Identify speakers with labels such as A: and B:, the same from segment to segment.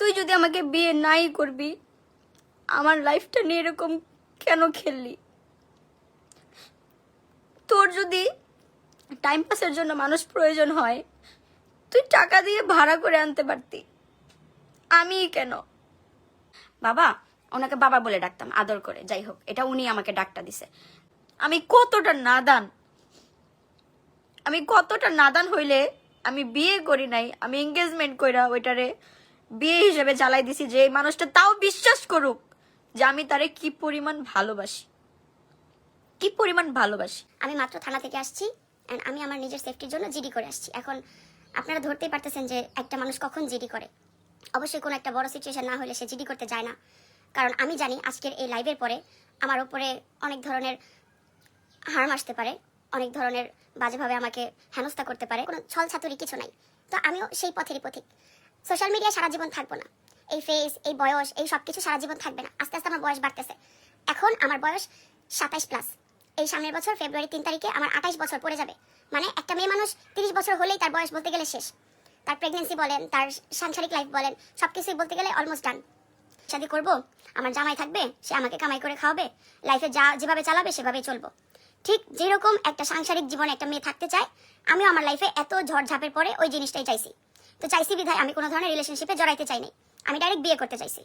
A: তুই যদি আমাকে বিয়ে নাই করবি, আমার লাইফটা নিয়ে এরকম কেন খেললি? তোর যদি টাইম পাসের জন্য মানুষ প্রয়োজন হয়, তুই টাকা দিয়ে ভাড়া করে আনতে পারতি। আমি কেন? বাবা, ওনাকে বাবা বলে ডাকতাম, আদর করে। যাই হোক, এটা উনি আমাকে ডাকটা দিছে। আমি কতটা নাদান। আমি কতটা নাদান হইলে আমি বিয়ে করি নাই, আমি এঙ্গেজমেন্ট কইরা ওইটারে বিয়ে হিসেবে চালাই দিছি যে এই মানুষটা তাও বিশ্বাস করুক যে আমি তারে কি পরিমাণ ভালোবাসি। কি পরিমাণ ভালোবাসি।
B: আমি মাত্র থানা থেকে আসছি অ্যান্ড আমি আমার নিজের সেফটির জন্য জিডি করে আসছি। এখন আপনারা ধরতেই পারতেছেন যে একটা মানুষ কখন জিডি করে। অবশ্যই কোনো একটা বড় সিচুয়েশন না হলে সে জিডি করতে যায় না। কারণ আমি জানি আজকের এই লাইভের পরে আমার ওপরে অনেক ধরনের হার্ম আসতে পারে, অনেক ধরনের বাজেভাবে আমাকে হেনস্থা করতে পারে, কোনো ছল ছাতুরি কিছু নাই। তো আমিও সেই পথেরই পথিক। সোশ্যাল মিডিয়ায় সারা জীবন থাকব না। এই ফেস এই বয়স, এই সব কিছু সারা জীবন থাকবে না। আস্তে আস্তে আমার বয়স বাড়তেছে। এখন আমার বয়স সাতাইশ প্লাস এই সামনের বছর ফেব্রুয়ারি তিন তারিখে আমার আঠাইশ বছর পড়ে যাবে। মানে একটা মেয়ে মানুষ তিরিশ বছর হলেই তার বয়স বলতে গেলে শেষ। তার প্রেগনেন্সি বলেন, তার সাংসারিক লাইফ বলেন সব কিছুই বলতে গেলে অলমোস্ট ডান শাদি করব, আমার জামাই থাকবে, সে আমাকে কামাই করে খাওয়াবে লাইফে যা যেভাবে চালাবে সেভাবেই চলবো। ঠিক যেরকম একটা সাংসারিক জীবনে একটা মেয়ে থাকতে চায়, আমিও আমার লাইফে এত ঝড়ঝাপের পরে ওই জিনিসটাই চাইছি। তো চাইছি বিধায় আমি কোনো ধরনের রিলেশনশিপে জড়াইতে চাই নাই। আমি ডাইরেক্ট বিয়ে করতে চাইছি।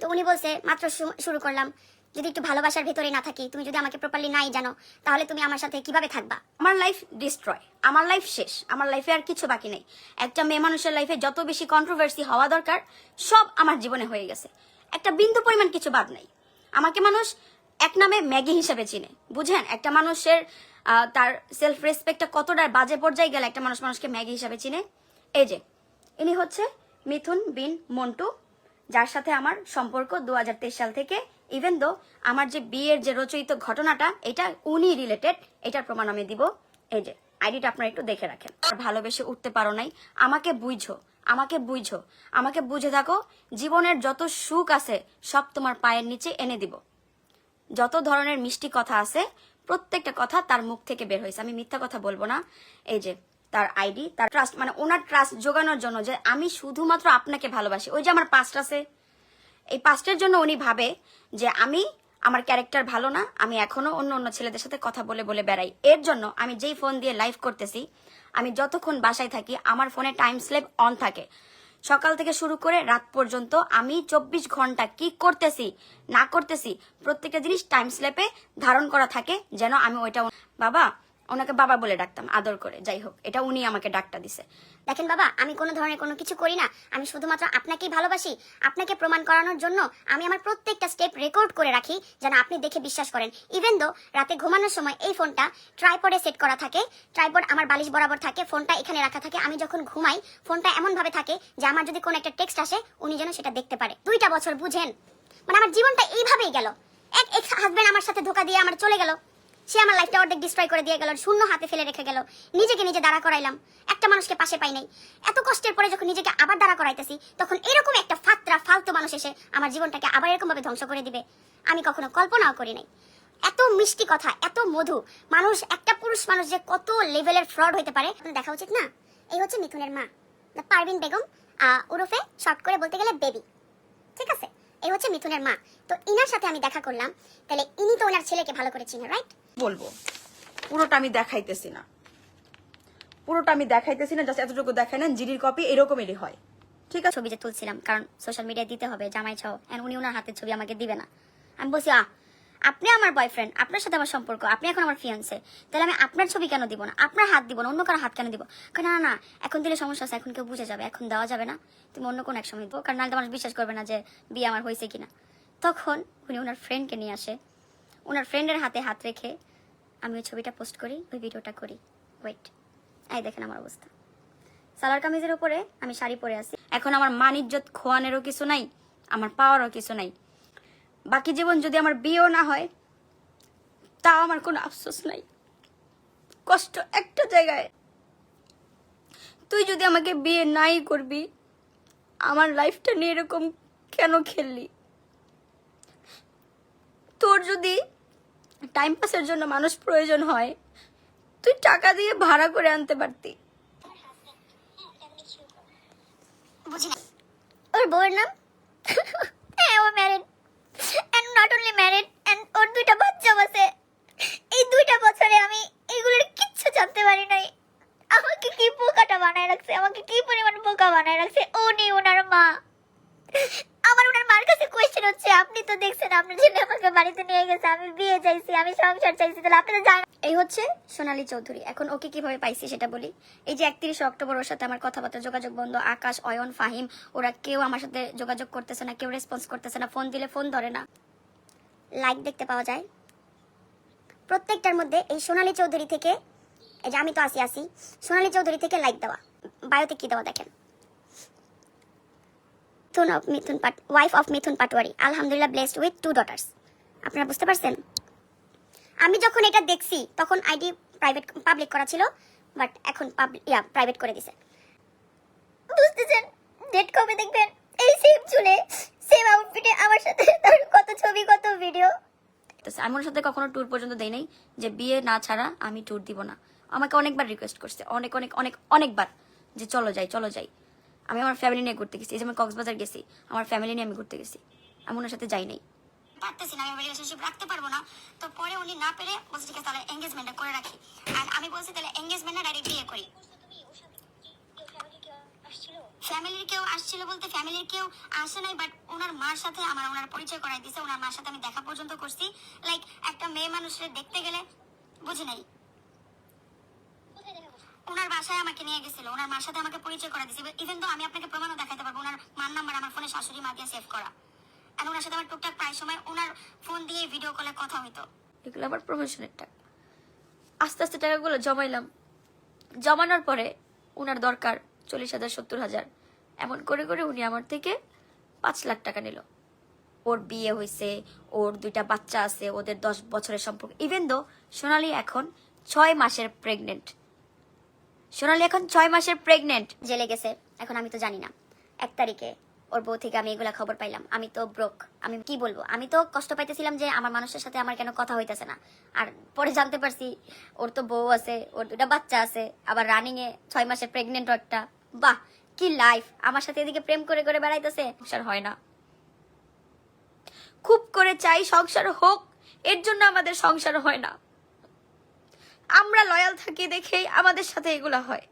B: তো উনি বলছে, মাত্র শুরু করলাম। যদি একটু ভালোবাসার ভিতরে না থাকি, তুমি যদি আমাকে প্রপারলি নাই জানো, তাহলে তুমি আমার সাথে কীভাবে থাকবা?
A: আমার লাইফ ডিস্ট্রয় আমার লাইফ শেষ, আমার লাইফে আর কিছু বাকি নেই। একটা মেয়ে মানুষের লাইফে যত বেশি কন্ট্রোভার্সি হওয়া দরকার, সব আমার জীবনে হয়ে গেছে। একটা বিন্দু পরিমাণ কিছু বাদ নাই। আমাকে মানুষ এক নামে ম্যাগি হিসেবে চিনে, বুঝেন? একটা মানুষের তার সেলফ রেসপেক্টটা কতটা বাজে পর্যায়ে গেলে একটা মানুষ মানুষকে ম্যাগি হিসেবে চিনে? এই যে ইনি হচ্ছে মিথুন বিন মন্টু, যার সাথে আমার সম্পর্ক দু হাজার তেইশ সাল থেকে ইভেন দো আমার যে বিয়ের যে রচয়িত ঘটনাটা, এটা উনি রিলেটেড এটার প্রমাণ আমি দিব। এই যে আইডিটা আপনারা একটু দেখে রাখেন। আর ভালোবেসে উঠতে পারো নাই। আমাকে বুঝো আমাকে বুঝো, আমাকে বুঝে থাকো, জীবনের যত সুখ আছে, সব তোমার পায়ের নিচে এনে দিব। যত ধরনের মিষ্টি কথা আছে, প্রত্যেকটা কথা তার মুখ থেকে বের হয়েছে। আমি মিথ্যা কথা বলব না। এই যে তার আইডি, তার ট্রাস্ট মানে ওনার ট্রাস্ট জোগানোর জন্য যে আমি শুধুমাত্র আপনাকে ভালোবাসি। ওই যে আমার পাস্ট আছে। এই পাস্টের জন্য উনি ভাবে যে আমি, আমার ক্যারেক্টার ভালো না, আমি এখনও অন্য অন্য ছেলেদের সাথে কথা বলে বলে বেড়াই। এর জন্য আমি যেই ফোন দিয়ে লাইভ করতেছি, আমি যতক্ষণ বাসায় থাকি, আমার ফোনে টাইম স্লেপ অন থাকে। সকাল থেকে শুরু করে রাত পর্যন্ত আমি চব্বিশ ঘণ্টা কি করতেছি, না করতেছি, প্রত্যেকটা জিনিস টাইম স্লেপে ধারণ করা থাকে যেন আমি ওইটা বাবা ওনাকে বাবা বলে ডাকতাম, আদর করে, যাই হোক, এটা উনি আমাকে ডাকটা দিছে।
B: দেখেন বাবা, আমি কোনো ধরনের কোনো কিছু করি না, আমি শুধুমাত্র আপনাকেই ভালোবাসি, আপনাকে প্রমাণ করানোর জন্য আমি আমার প্রত্যেকটা স্টেপ রেকর্ড করে রাখি, যেন আপনি দেখে বিশ্বাস করেন। ইভেন দো রাতে ঘুমানোর সময় এই ফোনটা ট্রাইপডে সেট করা থাকে ট্রাইপড আমার বালিশ বরাবর থাকে, ফোনটা এখানে রাখা থাকে, আমি যখন ঘুমাই, ফোনটা এমন ভাবে থাকে যে আমার যদি কোনো একটা টেক্সট আসে, উনি যেন সেটা দেখতে পারে। দুইটা বছর, বুঝেন? মানে আমার জীবনটা এইভাবেই গেল। এক এক হাজবেন্ড আমার সাথে ধোকা দিয়ে আমার চলে গেল। সে আমার লাইফটা অর্ধেক ডিস্ট্রয় করে দিয়ে গেল শূন্য হাতে ফেলে রেখে গেল। নিজেকে নিজে দাঁড়া করাইলাম। একটা মানুষকে পাশে পাই নাই। এত কষ্টের পরে যখন নিজেকে আবার দাঁড়া করাইতেছি, তখন এরকম একটা ফাত্রা, ফালতু মানুষ এসে আমার জীবনটাকে আবার এরকম ভাবে ধ্বংস করে দিবে। আমি কখনো কল্পনাও করি নাই। এত মিষ্টি কথা, এত মধু। মানুষ, একটা পুরুষ মানুষ যে কত লেভেলের ফ্রড হতে পারে দেখা উচিত না? এই হচ্ছে মিথুনের মা দ্য পারভিন বেগম ওরফে শর্ট করে বলতে গেলে বেবি ঠিক আছে? এই হচ্ছে মিথুনের মা। তো ইনার সাথে আমি দেখা করলাম। তাহলে ইনি তো ওনার ছেলেকে ভালো করে চিনে রাইট
C: বলব। পুরোটা আমি দেখাইতেছি না। পুরোটা আমি দেখাইতেছি না, জাস্ট এতটুকু দেখাই না জিডির কপি এরকমেরই হয়। ঠিক আছে?
B: ছবি যে তুলছিলাম, কারণ সোশ্যাল মিডিয়ায় দিতে হবে, জামাই এন্ড উনি ওনার হাতের ছবি আমাকে দিবে না। আমি বলছি আ আপনি আমার বয়ফ্রেন্ড আপনার সাথে আমার সম্পর্ক, আপনি এখন আমার ফিয়ান্সে তাহলে আমি আপনার ছবি কেন দিব না? আপনার হাত দিব না, অন্য কারও হাত কেন দিব? কারণ না না এখন দিলে সমস্যা আছে, এখন কেউ বুঝে যাবে, এখন দেওয়া যাবে না, তুমি অন্য কোনো এক সময় দিবো কারণ নাহলে মানুষ বিশ্বাস করবে না যে বিয়ে আমার হয়েছে কিনা। তখন উনি ওনার ফ্রেন্ডকে নিয়ে আসে, ওনার ফ্রেন্ডের হাতে হাত রেখে আমি ওই ছবিটা পোস্ট করি, ওই ভিডিওটা করি। ওয়েট এই দেখেন আমার অবস্থা। সালার কামিজের উপরে আমি শাড়ি পরে আছি।
A: এখন আমার মান ইজ্জত খোয়ানেরও কিছু নাই, আমার পাওয়ারও কিছু নাই। বাকি জীবন যদি আমার বিয়েও না হয়, তাও আমার কোনো আফসোস নাই। কষ্ট একটা জায়গায়। তুই যদি আমাকে বিয়ে নাই করবি, আমার লাইফটা নিয়ে এরকম কেন খেললি? তোর যদি টাইম পাসের জন্য মানুষ প্রয়োজন হয়। তুই টাকা দিয়ে ভাড়া করে আনতে পারতি।
B: ওর বউয়ের নাম? হ্যাঁ ও married and not only married and ওর দুইটা বাচ্চাও আছে। এই দুইটা বছরে আমি এগুলোর কিচ্ছু জানতে পারি নাই। আমাকে কি বোকাটা বানায় রাখছে? আমাকে কি পরিমাণ বোকা বানায় রাখছে? উনি ওনার মা আমার ওনার মার কাছে কোয়েশ্চেন হচ্ছে, আপনি তো দেখছেন, আপনার ছেলে আমাকে বাড়িতে নিয়ে গেছে, আমি বিয়ে চাইছি, আমি সংসার চাইছি, তাহলে আপনি তো জানেন।
A: এই হচ্ছে সোনালী চৌধুরী। এখন ওকে কীভাবে পাইছি সেটা বলি। এই যে একত্রিশে অক্টোবর ওর সাথে আমার কথাবার্তা, যোগাযোগ বন্ধ, আকাশ, অয়ন, ফাহিম, ওরা কেউ আমার সাথে যোগাযোগ করতেছে না, কেউ রেসপন্স করতেছে না ফোন দিলে ফোন ধরে না।
B: লাইক দেখতে পাওয়া যায়। প্রত্যেকটার মধ্যে এই সোনালী চৌধুরী থেকে, এই যে আমি তো আসি আসি সোনালী চৌধুরী থেকে লাইক দেওয়া। বায়োতে কি দেওয়া দেখেন? থুন অফ মিথুন পাট ওয়াইফ অফ মিথুন পাটোয়ারি, আলহামদুলিল্লাহ ব্লেসড উইথ টু ডটার্স আপনারা বুঝতে পারছেন? আমি যখন এটা দেখছি, তখন আইডি প্রাইভেট পাবলিক করা ছিল বাট এখন ইয়া প্রাইভেট করে দিছে। বুঝতেছেন? ডেট কবে দেখবেন? এই সেম চুলে সেম আউটফিটে আমার সাথে তার কত ছবি, কত ভিডিও
A: তো ওর সাথে কখনো ট্যুর পর্যন্ত দেই নাই, যে বিয়ে না ছাড়া আমি ট্যুর দিব না। আমাকে অনেকবার রিকোয়েস্ট করছে, অনেক অনেক অনেক, অনেকবার যে চলো যাই চলো যাই। আমি আমার ফ্যামিলি নিয়ে ঘুরতে গেছি। এই যে কক্সবাজার গেছি, আমার ফ্যামিলি নিয়ে আমি ঘুরতে গেছি। আমি ওনার সাথে যাই নাই।
B: পারতেছি না, আমি রিলেশনশিপ রাখতে পারব না। তো পরে উনি না পেরে বলছে, ঠিক আছে, তাহলে এঙ্গেজমেন্টটা করে রাখি। আর আমি বলছি, তাহলে এঙ্গেজমেন্টটা ডাইরেক্ট বিয়ে করি। ফ্যামিলির কেউ আসছিল বলতে ফ্যামিলির কেউ আসে নাই বাট ওনার মার সাথে আমার ওনার পরিচয় করাই দিছে। ওনার মার সাথে আমি দেখা পর্যন্ত করছি। লাইক একটা মেয়ে মানুষের দেখতে গেলে বুঝি নাই। ওনার বাসায় আমাকে নিয়ে গেছিল, ওনার মার সাথে আমাকে পরিচয় করা দিয়েছে ইভেন তো আমি আপনাকে প্রমাণও দেখাতে পারব, ওনার মার নাম্বার আমার ফোনে শাশুড়ি মা দিয়ে সেভ করা। আর ওনার সাথে আমার টুকটাক প্রায় সময় ওনার ফোন দিয়ে ভিডিও কলে কথা হইতো।
A: এগুলো আমার প্রমোশনের টাকা। আস্তে আস্তে টাকাগুলো জমাইলাম। জমানোর পরে ওনার দরকার চল্লিশ হাজার, সত্তর হাজার। এমন করে করে উনি আমার থেকে পাঁচ লাখ টাকা নিল। ওর বিয়ে হয়েছে ওর দুইটা বাচ্চা আছে, ওদের দশ বছরের সম্পর্ক। ইভেন দো সোনালি এখন ছয় মাসের প্রেগনেন্ট সোনালি এখন ছয় মাসের প্রেগনেন্ট
B: জেলে গেছে। এখন আমি তো জানি না। এক তারিখে ওর বউ থেকে আমি এগুলা খবর পাইলাম। আমি তো ব্রোক আমি কি বলব? আমি তো কষ্ট পাইতেছিলাম যে আমার মানুষের সাথে আমার কেন কথা হইতেছে না। আর পরে জানতে পারছি, ওর তো বউ আছে, ওর দুটা বাচ্চা আছে। আবার রানিং এ ছয় মাসের প্রেগনেন্ট একটা বাহ, কি লাইফ আমার সাথে এদিকে প্রেম করে করে বেড়াইতেছে।
A: সংসার হয় না। খুব করে চাই সংসার হোক। এর জন্য আমাদের সংসার হয় না। আমরা লয়াল থাকি দেখেই আমাদের সাথে এগুলো হয়।